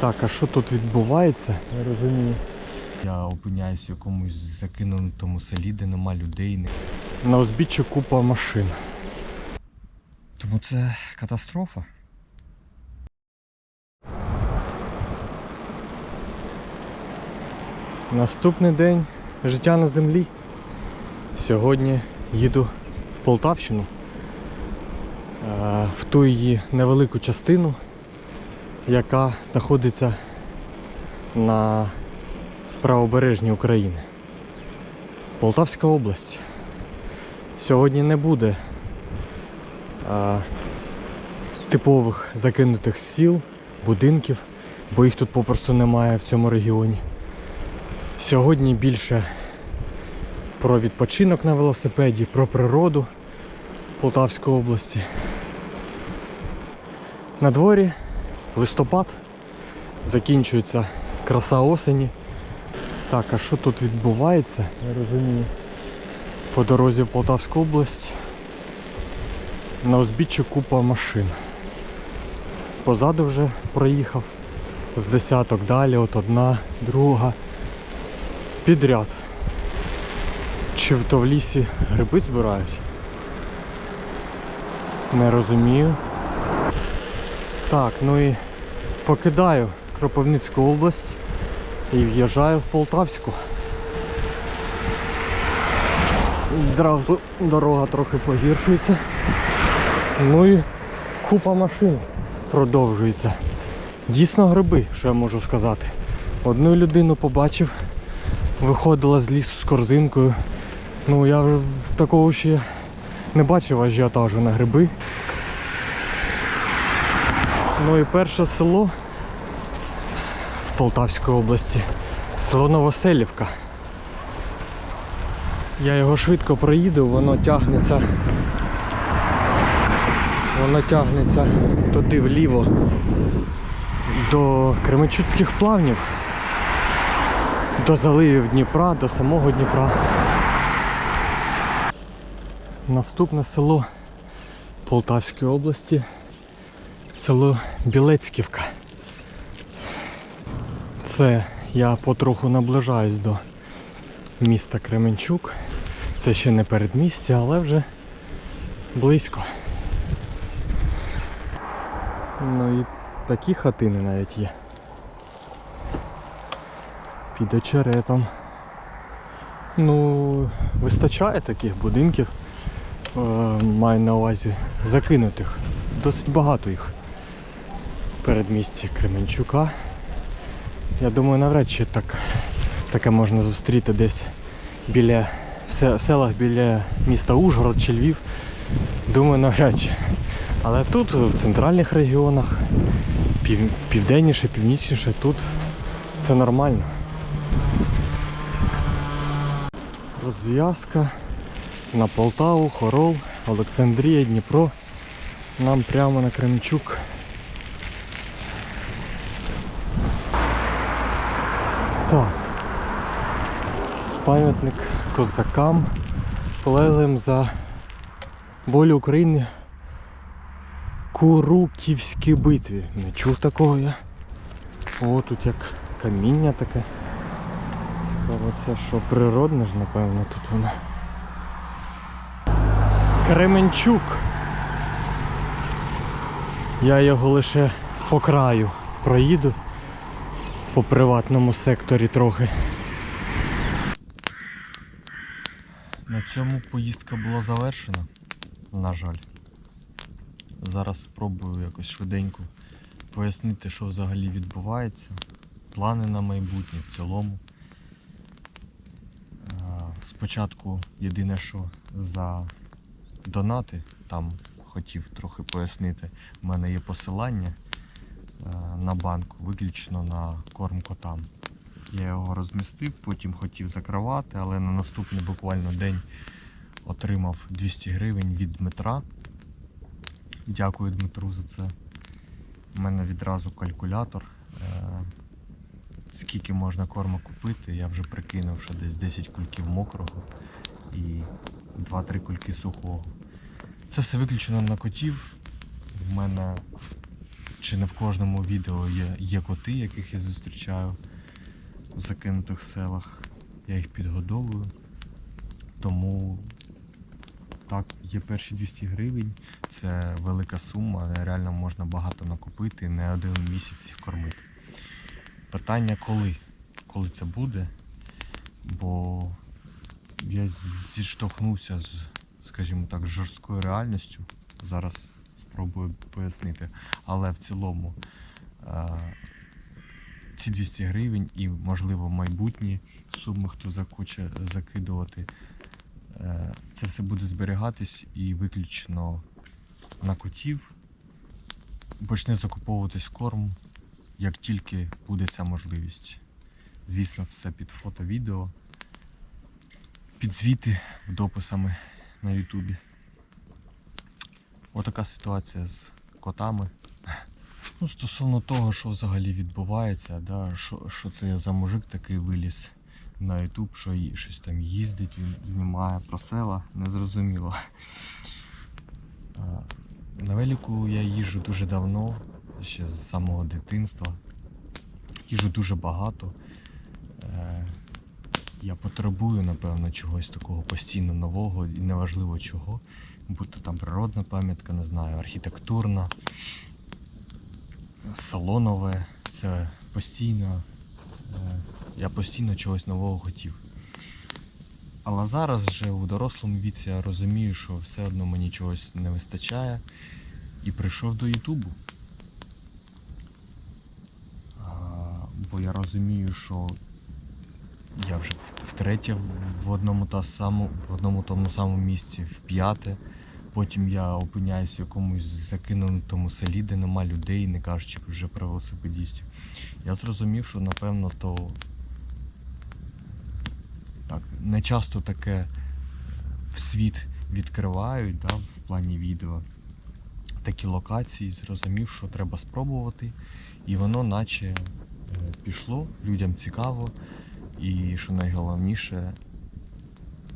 Так, а що тут відбувається? Не розумію. Я опиняюсь в якомусь закинутому селі, де нема людей. На узбіччі купа машин. Тому це катастрофа. Наступний день життя на землі. Сьогодні їду в Полтавщину. Е, В ту її невелику частину, яка знаходиться на правобережній України. Полтавська область. Сьогодні не буде е, типових закинутих сіл, будинків, бо їх тут попросту немає в цьому регіоні. Сьогодні більше про відпочинок на велосипеді, про природу Полтавської області. На дворі листопад, закінчується краса осені. Так, а що тут відбувається? Я розумію. По дорозі в Полтавську область на узбіччі купа машин. Позаду вже проїхав з десяток далі, от одна, друга підряд. Чи в то в лісі гриби збирають? Не розумію. Так, ну і покидаю Кропивницьку область і в'їжджаю в Полтавську. Одразу дорога трохи погіршується. Ну і купа машин продовжується. Дійсно гриби, що я можу сказати. Одну людину побачив, виходила з лісу з корзинкою. Ну я вже такого ще не бачив ажіотажу на гриби. Ну і перше село в Полтавській області. Село Новоселівка. Я його швидко проїду, воно тягнеться. Воно тягнеться туди вліво до Кременчуцьких плавнів до заливів Дніпра, до самого Дніпра. Наступне село Полтавської області, село Білецьківка. Це я потроху наближаюсь до міста Кременчук. Це ще не передмістя, але вже близько. Ну і такі хатини навіть є під очеретом. Ну, вистачає таких будинків. Е, маю на увазі закинутих. Досить багато їх передмісті Кременчука. Я думаю, навряд чи так, таке можна зустріти десь біля селах біля міста Ужгород чи Львів. Думаю, навряд чи. Але тут, в центральних регіонах, пів, південніше, північніше, тут це нормально. Розв'язка на Полтаву, Хорол, Олександрія, Дніпро. Нам прямо на Кремчук. Так. Пам'ятник козакам, полеглим за волю України Куруківській битві. Не чув такого я. О, тут як каміння таке. Цікаво, це що природне ж, напевно, тут воно. Кременчук. Я його лише по краю проїду по приватному секторі трохи. На цьому поїздка була завершена. На жаль. Зараз спробую якось швиденько пояснити, що взагалі відбувається. Плани на майбутнє в цілому. Спочатку єдине, що за донати, там хотів трохи пояснити, в мене є посилання на банку, виключно на корм котам. Я його розмістив, потім хотів закривати, але на наступний буквально день отримав 200 гривень від Дмитра. Дякую Дмитру за це. У мене відразу калькулятор. е, Скільки можна корму купити, я вже прикинув, що десь 10 кульків мокрого і 2-3 кульки сухого. Це все виключено на котів. В мене чи не в кожному відео є, є коти, яких я зустрічаю в закинутих селах. Я їх підгодовую. Тому так, є перші 200 гривень. Це велика сума, реально можна багато накупити, не один місяць їх кормити. Питання коли? Коли це буде? Бо я зіштовхнувся з, скажімо так, жорсткою реальністю. Зараз спробую пояснити. Але в цілому е, ці 200 гривень і, можливо, майбутні суми, хто захоче закидувати, е, це все буде зберігатись і виключно на котів. Почне закуповуватись корм, як тільки буде ця можливість. Звісно, все під фото, відео, під звіти дописами на Ютубі. Отака ситуація з котами. Ну, стосовно того, що взагалі відбувається, да, що, що це за мужик такий виліз на Ютуб, що щось там їздить, він знімає про села, незрозуміло. На велику я їжджу дуже давно, ще з самого дитинства. Їжджу дуже багато. Е, Я потребую, напевно, чогось такого постійно нового і неважливо чого. Будь то там природна пам'ятка, не знаю, архітектурна, салонове. Це постійно. е, Я постійно чогось нового хотів. Але зараз вже у дорослому віці я розумію, що все одно мені чогось не вистачає. І прийшов до Ютубу. Бо я розумію, що я вже втретє в одному та саму, в одному тому самому місці, в п'яте. Потім я опиняюся в якомусь закинутому селі, де нема людей, не кажучи вже про велосипедістів. Я зрозумів, що напевно то так, не часто таке в світ відкривають да, в плані відео. Такі локації, зрозумів, що треба спробувати. І воно наче е, пішло, людям цікаво. І що найголовніше,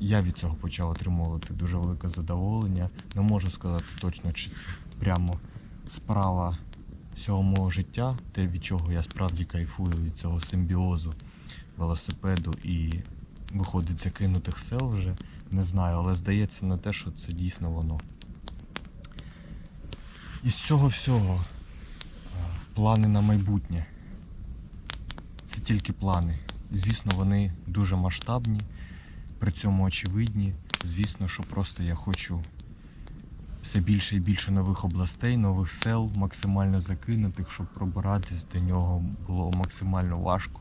я від цього почав отримувати дуже велике задоволення. Не можу сказати точно, чи це прямо справа всього мого життя, те, від чого я справді кайфую від цього симбіозу велосипеду і виходить закинутих сел вже. Не знаю, але здається на те, що це дійсно воно. Із цього всього плани на майбутнє. Це тільки плани. Звісно, вони дуже масштабні, при цьому очевидні. Звісно, що просто я хочу все більше і більше нових областей, нових сел, максимально закинутих, щоб пробиратись до нього було максимально важко.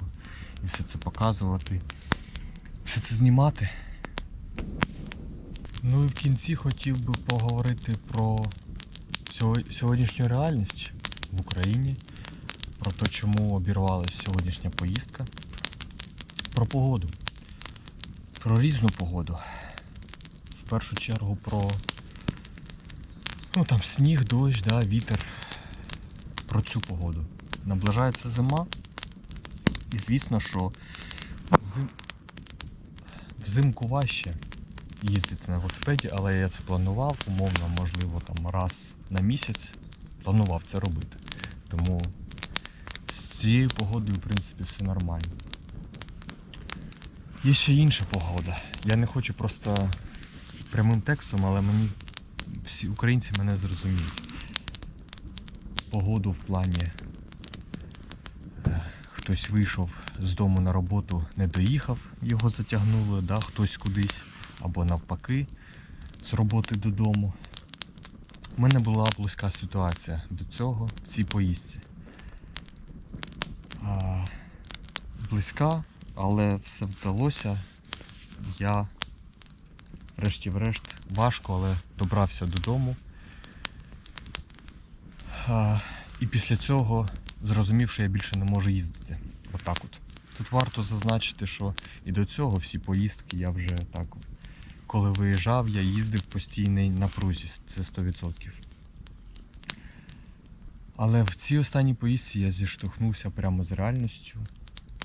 І все це показувати, все це знімати. Ну і в кінці хотів би поговорити про сьогоднішню реальність в Україні, про те, чому обірвалася сьогоднішня поїздка, про погоду, про різну погоду. В першу чергу про ну, там сніг, дощ, да, вітер. Про цю погоду. Наближається зима. І звісно, що взим... взимку важче їздити на велосипеді, але я це планував, умовно, можливо, там раз на місяць планував це робити. Тому з цією погодою, в принципі, все нормально. Є ще інша погода. Я не хочу просто прямим текстом, але мені всі українці мене зрозуміють. Погоду в плані е, хтось вийшов з дому на роботу, не доїхав, його затягнули, да, хтось кудись, або навпаки, з роботи додому. У мене була близька ситуація до цього в цій поїздці. Близька, але все вдалося. Я, врешті-врешт, важко, але добрався додому. І після цього зрозумів, що я більше не можу їздити. Отак от. Тут варто зазначити, що і до цього всі поїздки я вже так, коли виїжджав, я їздив постійний напрузі, це 100%. Але в цій останній поїздці я зіштовхнувся прямо з реальністю.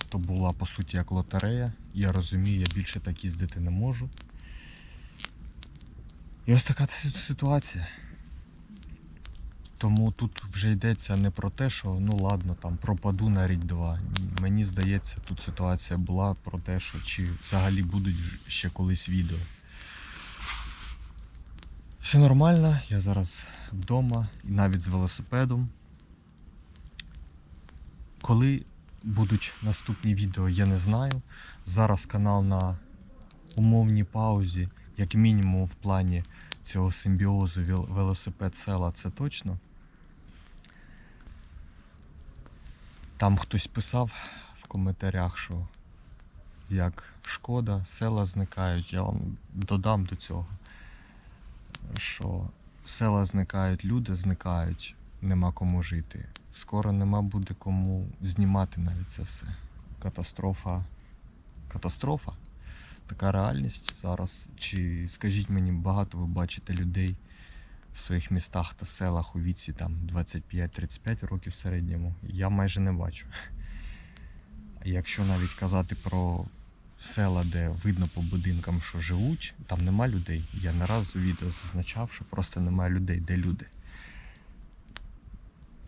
То була по суті як лотерея. Я розумію, я більше так їздити не можу. І ось така ситуація. Тому тут вже йдеться не про те, що ну ладно, там пропаду на рік-два. Мені здається, тут ситуація була про те, що чи взагалі будуть ще колись відео. Все нормально, я зараз вдома і навіть з велосипедом. Коли будуть наступні відео, я не знаю. Зараз канал на умовній паузі, як мінімум в плані цього симбіозу велосипед села, це точно. Там хтось писав в коментарях, що як шкода, села зникають. Я вам додам до цього, що села зникають, люди зникають, нема кому жити. Скоро нема буде кому знімати навіть це все. Катастрофа. Катастрофа. Така реальність зараз. Чи скажіть мені, багато ви бачите людей в своїх містах та селах у віці там 25-35 років в середньому? Я майже не бачу. Якщо навіть казати про села, де видно по будинкам, що живуть, там нема людей. Я не раз у відео зазначав, що просто немає людей, де люди.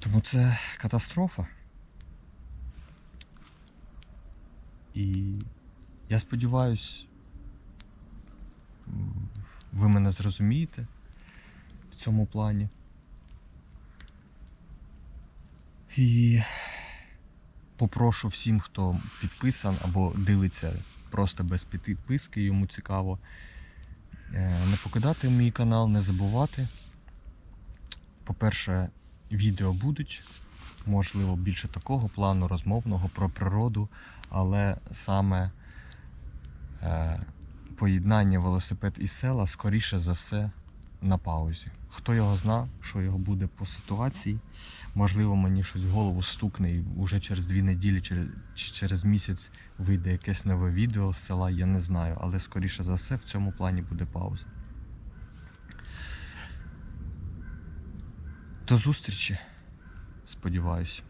Тому це катастрофа. І я сподіваюсь, ви мене зрозумієте в цьому плані. І попрошу всім, хто підписан або дивиться просто без підписки, йому цікаво, е, не покидати мій канал, не забувати. По-перше, відео будуть, можливо, більше такого плану розмовного про природу, але саме е, поєднання велосипед і села, скоріше за все, на паузі. Хто його зна, що його буде по ситуації. Можливо, мені щось в голову стукне і вже через дві неділі через, чи через місяць вийде якесь нове відео з села, я не знаю, але скоріше за все в цьому плані буде пауза. До зустрічі, сподіваюся.